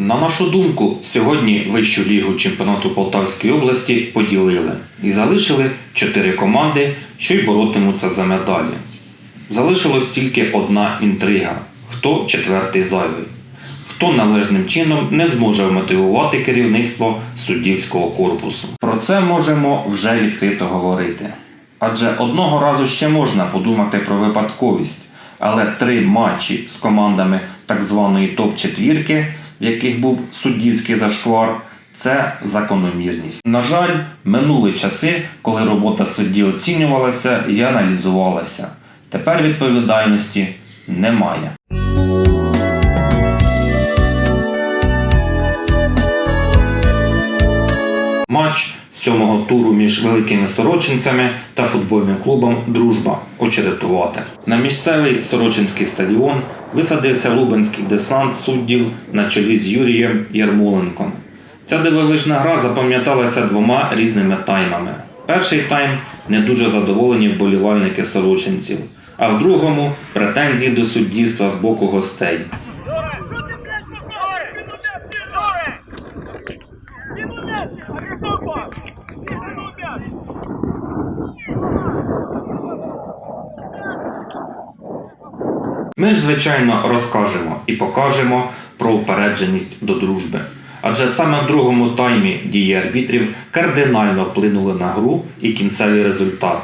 На нашу думку, сьогодні вищу лігу чемпіонату Полтавської області поділили і залишили чотири команди, що й боротимуться за медалі. Залишилась тільки одна інтрига: хто четвертий зайвий, хто належним чином не зможе вмотивувати керівництво суддівського корпусу. Про це можемо вже відкрито говорити. Адже одного разу ще можна подумати про випадковість, але три матчі з командами так званої топ-четвірки, в яких був суддівський зашквар, це закономірність. На жаль, минули часи, коли робота судді оцінювалася і аналізувалася. Тепер відповідальності немає. Матч сьомого туру між великими сорочинцями та футбольним клубом Дружба очеретувати. На місцевий Сорочинський стадіон висадився лубенський десант суддів на чолі з Юрієм Ярмоленком. Ця дивовижна гра запам'яталася двома різними таймами. Перший тайм не дуже задоволені вболівальники сорочинців, а в другому претензії до суддівства з боку гостей. Ми ж, звичайно, розкажемо і покажемо про упередженість до дружби. Адже саме в другому таймі дії арбітрів кардинально вплинули на гру і кінцевий результат.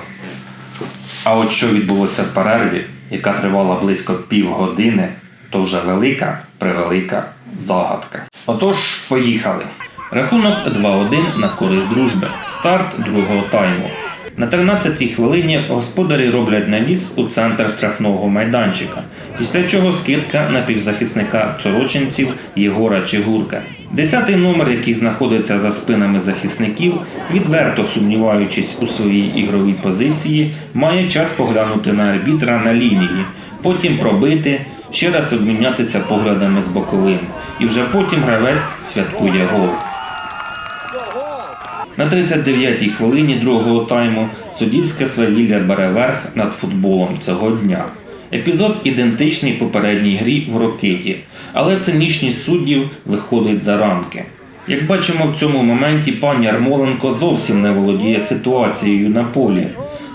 А от що відбулося в перерві, яка тривала близько півгодини, то вже велика превелика загадка. Отож, поїхали. Рахунок 2-1 на користь дружби. Старт другого тайму. На 13-й хвилині господарі роблять навіс у центр штрафного майданчика, після чого скидка на півзахисника сорочинців Єгора Чигурка. Десятий номер, який знаходиться за спинами захисників, відверто сумніваючись у своїй ігровій позиції, має час поглянути на арбітра на лінії, потім пробити, ще раз обмінятися поглядами з боковим, і вже потім гравець святкує гол. На 39-й хвилині другого тайму суддівське свавілля бере верх над футболом цього дня. Епізод ідентичний попередній грі в Рокеті, але цинічність суддів виходить за рамки. Як бачимо в цьому моменті, пан Ярмоленко зовсім не володіє ситуацією на полі.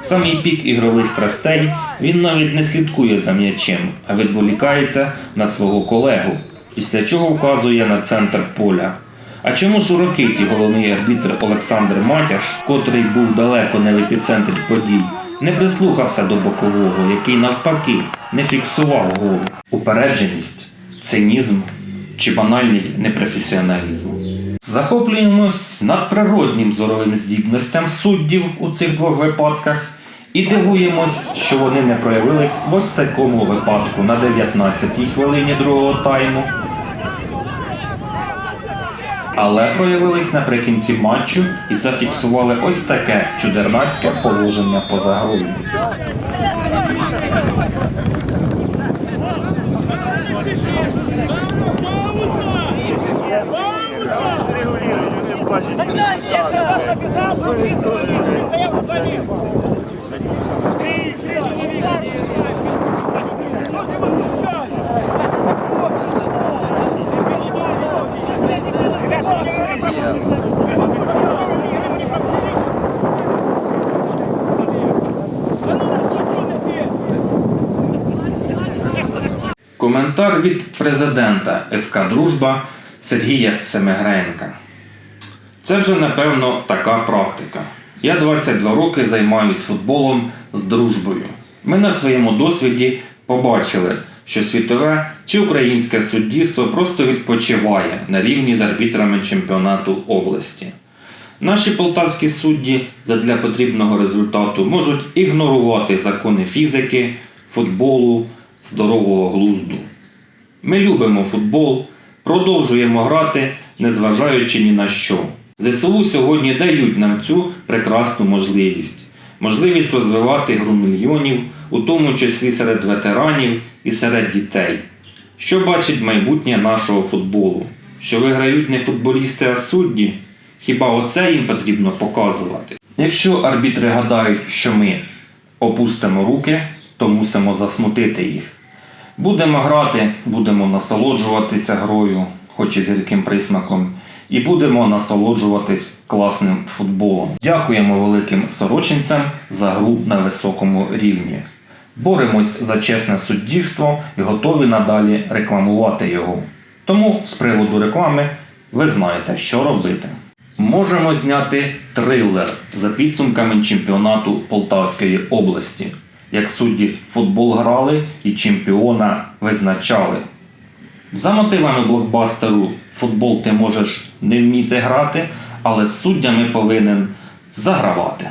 Самий пік ігрових страстей він навіть не слідкує за м'ячем, а відволікається на свого колегу, після чого вказує на центр поля. А чому ж у Рокиті головний арбітр Олександр Матяш, котрий був далеко не в епіцентрі подій, не прислухався до бокового, який навпаки не фіксував голу? Упередженість, цинізм чи банальний непрофесіоналізм? Захоплюємось надприроднім зоровим здібностям суддів у цих двох випадках і дивуємось, що вони не проявились в ось такому випадку на 19-й хвилині другого тайму але проявились наприкінці матчу і зафіксували ось таке чудернацьке положення поза грою. Коментар від президента ФК Дружба Сергія Семигренка. Це вже напевно така практика. Я 22 роки займаюсь футболом з дружбою. Ми на своєму досвіді побачили, що світове чи українське суддівство просто відпочиває на рівні з арбітрами чемпіонату області. Наші полтавські судді задля потрібного результату можуть ігнорувати закони фізики, футболу, здорового глузду. Ми любимо футбол, продовжуємо грати, незважаючи ні на що. ЗСУ сьогодні дають нам цю прекрасну можливість. Можливість розвивати гру мільйонів, у тому числі серед ветеранів і серед дітей. Що бачить майбутнє нашого футболу? Що виграють не футболісти, а судді? Хіба оце їм потрібно показувати? Якщо арбітри гадають, що ми опустимо руки, то мусимо засмутити їх. Будемо грати, будемо насолоджуватися грою, хоч і з гірким присмаком, і будемо насолоджуватись класним футболом. Дякуємо великим сорочинцям за гру на високому рівні. Боремось за чесне суддівство і готові надалі рекламувати його. Тому з приводу реклами ви знаєте, що робити. Можемо зняти трилер за підсумками чемпіонату Полтавської області, як судді футбол грали і чемпіона визначали. За мотивами блокбастеру футбол ти можеш не вміти грати, але суддями повинен загравати.